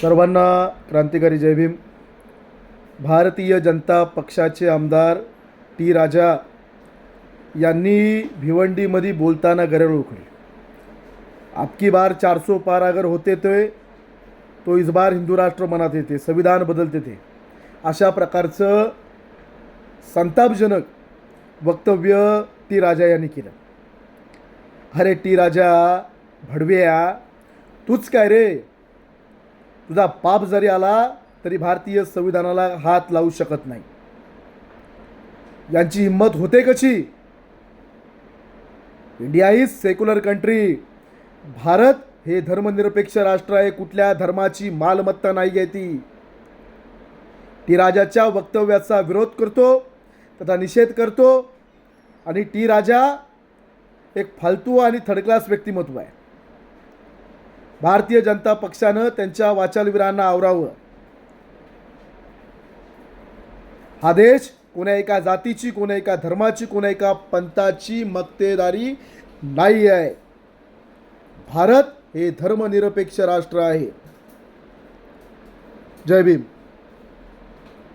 सर्वांना क्रांतिकारी जय भीम. भारतीय जनता पक्षाचे आमदार टी. राजा यांनी भिवंडीमध्ये बोलताना गरळ उखली आपकी बार चारसो पार अगर होते ते तो इस बार हिंदू राष्ट्र मनात येते संविधान बदलते ते. अशा प्रकारचं संतापजनक वक्तव्य टी. राजा यांनी केलं. अरे टी. राजा भडव्या तूच काय रे? तुझा पाप जरी आला तरी भारतीय संविधानाला हात लावू शकत नाही. यांची हिंमत होते कशी? India is secular country. Bharat हे धर्मनिरपेक्ष राष्ट्र आहे कुठल्या धर्माची मालमत्ता नाही आहे ती. टी राजाच्या वक्तव्याचा विरोध करतो त्याचा निषेध करतो आणि टी राजा एक फालतू आणि थर्ड क्लास व्यक्तिमत्व आहे. भारतीय जनता पक्षानं त्यांच्या वाचालवीरांना आवरावं. हा देश कोण्या एका जातीची कोण्या एका धर्माची कोण्या एका पंथाची मक्तेदारी नाही आहे. भारत हे धर्मनिरपेक्ष राष्ट्र आहे. जय भीम.